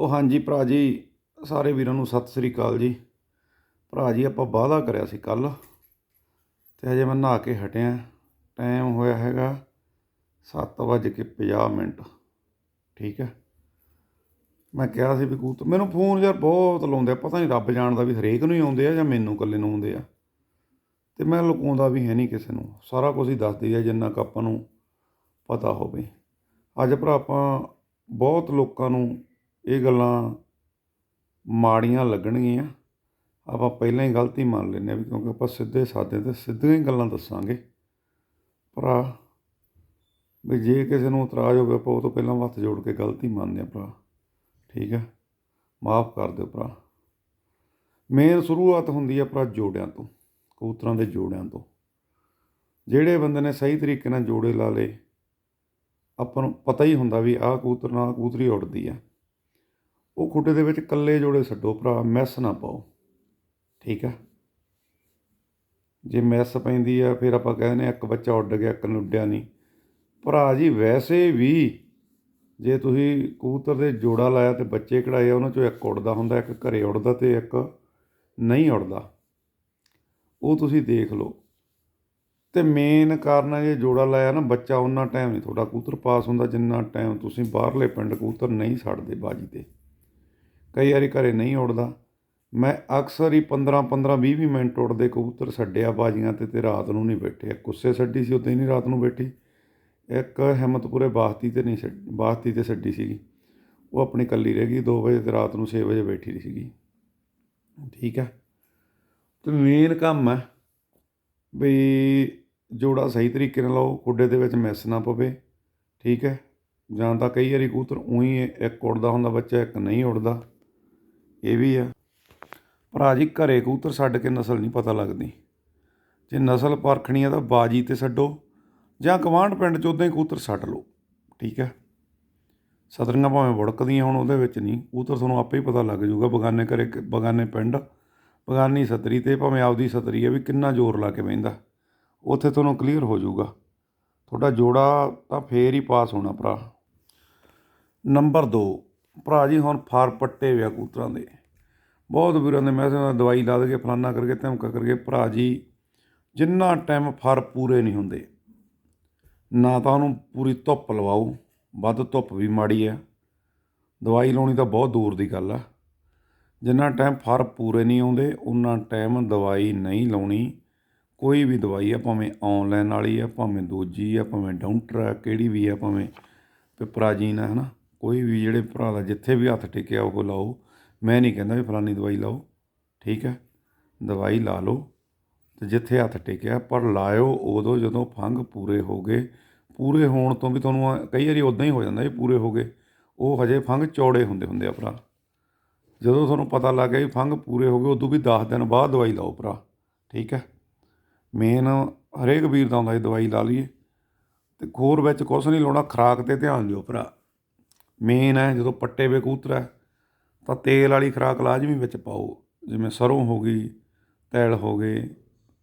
ਉਹ ਹਾਂਜੀ ਭਰਾ ਜੀ, ਸਾਰੇ ਵੀਰਾਂ ਨੂੰ ਸਤਿ ਸ੍ਰੀ ਅਕਾਲ ਜੀ। ਭਰਾ ਜੀ, ਆਪਾਂ ਵਾਅਦਾ ਕਰਿਆ ਸੀ ਕੱਲ ਤੇ ਹਜੇ ਮੈਂ ਨਹਾ ਕੇ ਹਟਿਆ। ਟਾਈਮ ਹੋਇਆ ਹੈਗਾ ਸੱਤ ਵੱਜ ਕੇ ਪੰਜਾਹ ਮਿੰਟ। ਠੀਕ ਹੈ। ਮੈਂ ਕਿਹਾ ਸੀ ਵੀ ਕੂਤ ਮੈਨੂੰ ਫੋਨ ਯਾਰ ਬਹੁਤ ਲਾਉਂਦੇ ਆ, ਪਤਾ ਨਹੀਂ ਰੱਬ ਜਾਣਦਾ ਵੀ ਹਰੇਕ ਨੂੰ ਹੀ ਆਉਂਦੇ ਆ ਜਾਂ ਮੈਨੂੰ ਇਕੱਲੇ ਨੂੰ ਆਉਂਦੇ ਆ। ਤੇ ਮੈਂ ਲੁਕਾਉਂਦਾ ਵੀ ਹੈ ਨਹੀਂ ਕਿਸੇ ਨੂੰ। ਸਾਰਾ ਕੁਝ ਹੀ ਦੱਸਦੀ ਆ, ਜਿੰਨਾ ਕੁ ਆਪਾਂ ਨੂੰ ਪਤਾ ਹੋਵੇ। ਅੱਜ ਭਰਾ ਆਪਾਂ ਬਹੁਤ ਲੋਕਾਂ ਨੂੰ ਇਹ ਗੱਲਾਂ ਮਾੜੀਆਂ ਲੱਗਣਗੀਆਂ। ਆਪਾਂ ਪਹਿਲਾਂ ਹੀ ਗਲਤੀ ਮੰਨ ਲੈਂਦੇ ਹਾਂ ਵੀ ਕਿਉਂਕਿ ਆਪਾਂ ਸਿੱਧੇ ਸਾਦੇ ਤੇ ਸਿੱਧੀਆਂ ਹੀ ਗੱਲਾਂ ਦੱਸਾਂਗੇ। ਭਰਾ, ਵੀ ਜੇ ਕਿਸੇ ਨੂੰ ਇਤਰਾਜ਼ ਹੋਵੇ ਆਪਾਂ ਉਹ ਤੋਂ ਪਹਿਲਾਂ ਹੱਥ ਜੋੜ ਕੇ ਗਲਤੀ ਮੰਨਦੇ ਹਾਂ ਭਰਾ। ਠੀਕ ਹੈ? ਮਾਫ ਕਰ ਦਿਓ ਭਰਾ। ਮੇਨ ਸ਼ੁਰੂਆਤ ਹੁੰਦੀ ਹੈ ਭਰਾ ਜੋੜਿਆਂ ਤੋਂ, ਕਬੂਤਰਾਂ ਦੇ ਜੋੜਿਆਂ ਤੋਂ। ਜਿਹੜੇ ਬੰਦੇ ਨੇ ਸਹੀ ਤਰੀਕੇ ਨਾਲ ਜੋੜੇ ਲਾ ਲਏ, ਆਪਾਂ ਨੂੰ ਪਤਾ ਹੀ ਹੁੰਦਾ ਵੀ ਆਹ ਕਬੂਤਰ ਨਾਲ ਕਬੂਤਰੀ ਉੱਡਦੀ ਆ। ਉਹ ਖੁੱਡੇ ਦੇ ਵਿੱਚ ਇਕੱਲੇ ਜੋੜੇ ਛੱਡੋ ਭਰਾ, ਮੈਸ ਨਾ ਪਾਓ। ਠੀਕ ਆ? ਜੇ ਮੈਸ ਪੈਂਦੀ ਆ, ਫਿਰ ਆਪਾਂ ਕਹਿੰਦੇ ਆ ਇੱਕ ਬੱਚਾ ਉੱਡ ਗਿਆ, ਇੱਕ ਨੂੰ ਉੱਡਿਆ ਨਹੀਂ। ਭਰਾ ਜੀ, ਵੈਸੇ ਵੀ ਜੇ ਤੁਸੀਂ ਕਬੂਤਰ ਦੇ ਜੋੜਾ ਲਾਇਆ ਤੇ ਬੱਚੇ ਕਢਾਏ ਉਹਨਾਂ ਚੋਂ ਇੱਕ ਉੱਡਦਾ ਹੁੰਦਾ, ਇੱਕ ਘਰੇ ਉੱਡਦਾ ਤੇ ਇੱਕ ਨਹੀਂ ਉੱਡਦਾ। ਉਹ ਤੁਸੀਂ ਦੇਖ ਲਓ। ਤੇ ਮੇਨ ਕਾਰਨ ਹੈ ਜੇ ਜੋੜਾ ਲਾਇਆ ਨਾ, ਬੱਚਾ ਉਹਨਾਂ ਟਾਈਮ ਨਹੀਂ ਤੁਹਾਡਾ ਕਬੂਤਰ ਪਾਸ ਹੁੰਦਾ ਜਿੰਨਾ ਟਾਈਮ ਤੁਸੀਂ ਬਾਹਰਲੇ ਪਿੰਡ ਕਬੂਤਰ ਨਹੀਂ ਛੱਡਦੇ ਬਾਜੀ ਤੇ। ਕਈ ਵਾਰੀ ਘਰੇ ਨਹੀਂ ਉੱਡਦਾ। ਮੈਂ ਅਕਸਰ ਹੀ 15 15 20 20 ਮਿੰਟ ਉੱਡਦੇ ਕਬੂਤਰ ਛੱਡਿਆ ਬਾਜੀਆਂ ਤੇ ਤੇ ਰਾਤ ਨੂੰ ਨਹੀਂ ਬੈਠੇ। ਇੱਕ ਗੁੱਸੇ ਛੱਡੀ ਸੀ ਉਦੋਂ ਹੀ ਨਹੀਂ ਰਾਤ ਨੂੰ ਬੈਠੀ। ਇੱਕ ਹਿੰਮਤਪੁਰੇ ਬਾਸਤੀ ਤੇ ਨਹੀਂ ਛੱਡ, ਬਾਸਤੀ ਤੇ ਛੱਡੀ ਸੀਗੀ। ਉਹ ਆਪਣੀ ਕੱਲੀ ਰਹਿ ਗਈ 2 ਵਜੇ ਤੇ ਰਾਤ ਨੂੰ 6 ਵਜੇ ਬੈਠੀ ਰਹੀ ਸੀਗੀ। ਠੀਕ ਹੈ। ਤੇ ਮੇਨ ਕੰਮ ਹੈ ਵੀ ਜੋੜਾ ਸਹੀ ਤਰੀਕੇ ਨਾਲ ਲਾਓ, ਖੁੱਡੇ ਦੇ ਵਿੱਚ ਮਿਸ ਨਾ ਪਵੇ। ਠੀਕ ਹੈ। ਜਾਂ ਤਾਂ ਕਈ ਵਾਰੀ ਕਬੂਤਰ ਉਹੀ ਇੱਕ ਉੱਡਦਾ ਹੁੰਦਾ, ਬੱਚਾ ਇੱਕ ਨਹੀਂ ਉੱਡਦਾ। ਇਹ ਵੀ ਆ। ਭਰਾ ਜੀ, ਘਰੇ ਕਬੂਤਰ ਛੱਡ ਕੇ ਨਸਲ ਨਹੀਂ ਪਤਾ ਲੱਗਦੀ। ਜੇ ਨਸਲ ਪਰਖਣੀ ਆ ਤਾਂ ਬਾਜੀ ਤੇ ਛੱਡੋ, ਜਾਂ ਗਵਾਂਢ ਪਿੰਡ 'ਚ ਉਦਾਂ ਹੀ ਕਬੂਤਰ ਛੱਡ ਲਓ। ਠੀਕ ਹੈ ਸਤਰੀਆਂ ਭਾਵੇਂ ਵੜਕਦੀਆਂ ਹੁਣ, ਉਹਦੇ ਵਿੱਚ ਨਹੀਂ। ਕਬੂਤਰ ਤੁਹਾਨੂੰ ਆਪੇ ਹੀ ਪਤਾ ਲੱਗ ਜਾਊਗਾ, ਬਗਾਨੇ ਘਰੇ ਬਗਾਨੇ ਪਿੰਡ, ਬਗਾਨੀ ਸਤਰੀ ਤੇ ਭਾਵੇਂ ਆਪਦੀ ਸਤਰੀ ਹੈ ਵੀ ਕਿੰਨਾ ਜ਼ੋਰ ਲਾ ਕੇ ਬਹਿੰਦਾ। ਉੱਥੇ ਤੁਹਾਨੂੰ ਕਲੀਅਰ ਹੋ ਜਾਊਗਾ। ਤੁਹਾਡਾ ਜੋੜਾ ਤਾਂ ਫੇਰ ਹੀ ਪਾਸ ਹੋਣਾ ਭਰਾ। ਨੰਬਰ 2 ਭਰਾ ਜੀ, ਹੁਣ ਫਾਰ ਪੱਟੇ ਵਿਆ ਕੂਤਰਾਂ ਦੇ। ਬਹੁਤ ਵੀਰਾਂ ਦੇ ਮੈਸੇਜ ਨਾਲ ਦਵਾਈ ਲਾ ਦੇ ਕੇ ਫਲਾਨਾ ਕਰਕੇ ਧਮਕਾ ਕਰਕੇ ਭਰਾ ਜੀ, ਜਿੰਨਾ ਟਾਈਮ ਫਰ ਪੂਰੇ ਨਹੀਂ ਹੁੰਦੇ, ਨਾ ਤਾਂ ਉਹਨੂੰ ਪੂਰੀ ਧੁੱਪ ਲਵਾਓ, ਵੱਧ ਧੁੱਪ ਵੀ ਮਾੜੀ ਹੈ ਦਵਾਈ ਲਾਉਣੀ ਤਾਂ ਬਹੁਤ ਦੂਰ ਦੀ ਗੱਲ ਆ। ਜਿੰਨਾ ਟਾਈਮ ਫਰ ਪੂਰੇ ਨਹੀਂ ਆਉਂਦੇ ਉਹਨਾਂ ਟਾਈਮ ਦਵਾਈ ਨਹੀਂ ਲਾਉਣੀ। ਕੋਈ ਵੀ ਦਵਾਈ ਆ, ਭਾਵੇਂ ਆਨਲਾਈਨ ਵਾਲੀ ਆ, ਭਾਵੇਂ ਦੂਜੀ ਆ, ਭਾਵੇਂ ਡਾਊਂਟਰ ਆ, ਕਿਹੜੀ ਵੀ ਆ, ਭਾਵੇਂ ਪਿਪਰਾਜੀਨ ਆ ਹਨਾ, ਕੋਈ ਵੀ ਜਿਹੜੇ ਭਰਾ ਦਾ ਜਿੱਥੇ ਵੀ ਹੱਥ ਟਿਕਿਆ, ਉਹ ਲਾਓ। ਮੈਂ ਨਹੀਂ ਕਹਿੰਦਾ ਵੀ ਫਲਾਨੀ ਦਵਾਈ ਲਾਓ, ਠੀਕ ਹੈ? ਦਵਾਈ ਲਾ ਲਓ ਤੇ ਜਿੱਥੇ ਹੱਥ ਟਿਕਿਆ, ਪਰ ਲਾਇਓ ਉਦੋਂ ਜਦੋਂ ਫੰਗ ਪੂਰੇ ਹੋ ਗਏ। ਪੂਰੇ ਹੋਣ ਤੋਂ ਵੀ ਤੁਹਾਨੂੰ ਕਈ ਵਾਰੀ ਉਦਾਂ ਹੀ ਹੋ ਜਾਂਦਾ ਵੀ ਪੂਰੇ ਹੋ ਗਏ। ਉਹ ਹਜੇ ਫੰਗ ਚੌੜੇ ਹੁੰਦੇ ਹੁੰਦੇ ਆ ਭਰਾ। ਜਦੋਂ ਤੁਹਾਨੂੰ ਪਤਾ ਲੱਗ ਗਿਆ ਵੀ ਫੰਗ ਪੂਰੇ ਹੋ ਗਏ, ਉਦੋਂ ਵੀ 10 ਦਿਨ ਬਾਅਦ ਦਵਾਈ ਲਾਓ ਭਰਾ, ਠੀਕ ਹੈ? ਮੇਨ ਹਰੇਕ ਵੀਰ ਦਾ ਹੁੰਦਾ ਇਹ ਦਵਾਈ ਲਾ ਲਈਏ। ਤੇ ਖੋਰ ਵਿੱਚ ਕੁਛ ਨਹੀਂ ਲਾਉਣਾ, ਖਰਾਕ ਤੇ ਧਿਆਨ ਦਿਓ ਭਰਾ। ਮੇਨ ਹੈ ਜਦੋਂ ਪੱਟੇ ਵੇ ਕਬੂਤਰ ਹੈ ਤਾਂ ਤੇਲ ਵਾਲੀ ਖੁਰਾਕ ਲਾਜ਼ਮੀ ਵਿੱਚ ਪਾਓ। ਜਿਵੇਂ ਸਰੋਂ ਹੋ ਗਈ, ਤੈਲ ਹੋ ਗਏ,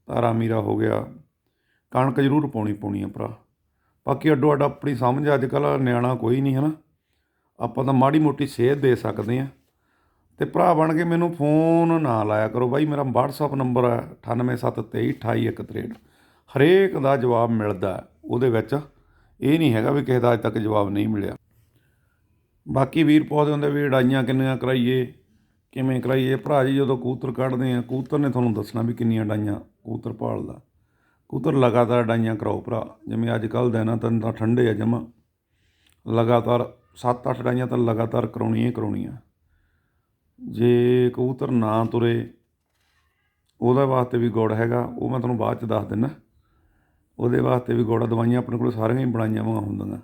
ਤਾਰਾ ਮੀਰਾ ਹੋ ਗਿਆ, ਕਣਕ ਜ਼ਰੂਰ ਪਾਉਣੀ ਪਾਉਣੀ ਆ ਭਰਾ। ਬਾਕੀ ਅੱਡੋ ਅੱਡ ਆਪਣੀ ਸਮਝ ਅੱਜ ਕੱਲ੍ਹ ਨਿਆਣਾ ਕੋਈ ਨਹੀਂ ਹੈ ਨਾ ਆਪਾਂ ਤਾਂ ਮਾੜੀ ਮੋਟੀ ਸੇਧ ਦੇ ਸਕਦੇ ਆ। ਤੇ ਭਰਾ ਬਣ ਕੇ ਮੈਨੂੰ ਫੋਨ ਨਾ ਲਾਇਆ ਕਰੋ ਬਾਈ, ਮੇਰਾ WhatsApp ਨੰਬਰ ਹੈ 9873288163 ਹਰੇਕ ਦਾ ਜਵਾਬ ਮਿਲਦਾ। ਉਹਦੇ ਵਿੱਚ ਇਹ ਨਹੀਂ ਹੈਗਾ ਵੀ ਕਿਸੇ ਦਾ ਅੱਜ ਤੱਕ ਜਵਾਬ ਨਹੀਂ ਮਿਲਿਆ। ਬਾਕੀ ਵੀਰ ਪੁੱਛਦੇ ਹੁੰਦੇ ਵੀ ਅਡਾਈਆਂ ਕਿੰਨੀਆਂ ਕਰਾਈਏ, ਕਿਵੇਂ ਕਰਾਈਏ। ਭਰਾ ਜੀ ਜਦੋਂ ਕਬੂਤਰ ਕੱਢਦੇ ਆ, ਕਬੂਤਰ ਨੇ ਤੁਹਾਨੂੰ ਦੱਸਣਾ ਵੀ ਕਿੰਨੀਆਂ ਅਡਾਈਆਂ ਕਬੂਤਰ ਪਾਲਦਾ। ਕਬੂਤਰ ਲਗਾਤਾਰ ਅਡਾਈਆਂ ਕਰਾਓ ਭਰਾ, ਜਿਵੇਂ ਅੱਜ ਕੱਲ੍ਹ ਦਿਨਾਂ ਤਾਂ ਤਾਂ ਠੰਡੇ ਆ ਜਮਾ। ਲਗਾਤਾਰ 7-8 ਅਡਾਈਆਂ ਤਾਂ ਲਗਾਤਾਰ ਕਰਾਉਣੀਆਂ ਹੀ ਕਰਾਉਣੀਆਂ। ਜੇ ਕਬੂਤਰ ਨਾ ਤੁਰੇ, ਉਹਦੇ ਵਾਸਤੇ ਵੀ ਗੁੜ ਹੈਗਾ, ਉਹ ਮੈਂ ਤੁਹਾਨੂੰ ਬਾਅਦ ਚ ਦੱਸ ਦਿੰਦਾ ਉਹਦੇ ਵਾਸਤੇ ਵੀ ਗੁੜ, ਦਵਾਈਆਂ ਆਪਣੇ ਕੋਲ ਸਾਰੀਆਂ ਹੀ ਬਣਾਈਆਂ ਹੋਈਆਂ ਹੁੰਦੀਆਂ।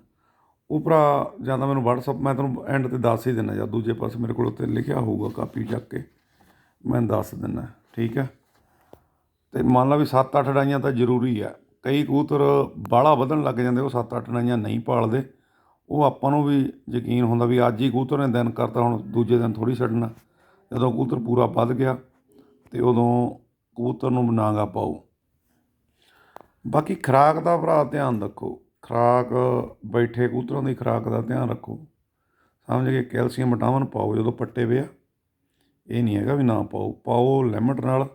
ਉਹ ਭਰਾ ਜਾਂ ਤਾਂ ਮੈਨੂੰ WhatsApp, ਮੈਂ ਤੁਹਾਨੂੰ ਐਂਡ ਤੇ ਦੱਸ ਹੀ ਦਿੰਦਾ ਜਾਂ ਦੂਜੇ ਪਾਸੇ ਮੇਰੇ ਕੋਲ ਉੱਤੇ ਲਿਖਿਆ ਹੋਊਗਾ ਕਾਪੀ ਚੱਕ ਕੇ, ਮੈਂ ਦੱਸ ਦਿੰਦਾ, ਠੀਕ ਹੈ? ਤੇ ਮੰਨ ਲਾ ਵੀ 7-8 ਡਾਈਆਂ ਤਾਂ ਜ਼ਰੂਰੀ ਆ ਕਈ ਕਬੂਤਰ ਬਾਹਲਾ ਵਧਣ ਲੱਗ ਜਾਂਦੇ, ਉਹ 7-8 ਡਾਈਆਂ ਨਹੀਂ ਪਾਲਦੇ, ਉਹ ਆਪਾਂ ਨੂੰ ਵੀ ਯਕੀਨ ਹੁੰਦਾ ਵੀ ਅੱਜ ਹੀ ਕਬੂਤਰ ਨੇ ਦਿਨ ਕਰਤਾ, ਹੁਣ ਦੂਜੇ ਦਿਨ ਥੋੜੀ ਛੱਡਣਾ, ਜਦੋਂ ਕਬੂਤਰ ਪੂਰਾ ਵੱਧ ਗਿਆ, ਤੇ ਉਦੋਂ ਕਬੂਤਰ ਨੂੰ ਨਾਗਾ ਪਾਓ। ਬਾਕੀ ਖੁਰਾਕ ਦਾ ਭਰਾ ਧਿਆਨ ਰੱਖੋ ਖੁਰਾਕ ਬੈਠੇ ਕਬੂਤਰਾਂ ਦੀ ਖੁਰਾਕ ਦਾ ਧਿਆਨ ਰੱਖੋ। ਸਮਝ ਕੇ ਕੈਲਸ਼ੀਅਮ, ਵਿਟਾਮਿਨ ਪਾਓ ਜਦੋਂ ਪੱਟੇ ਪਿਆ ਇਹ ਨਹੀਂ ਹੈਗਾ ਵੀ ਨਾ ਪਾਓ। ਪਾਓ ਲਿਮਟ ਨਾਲ।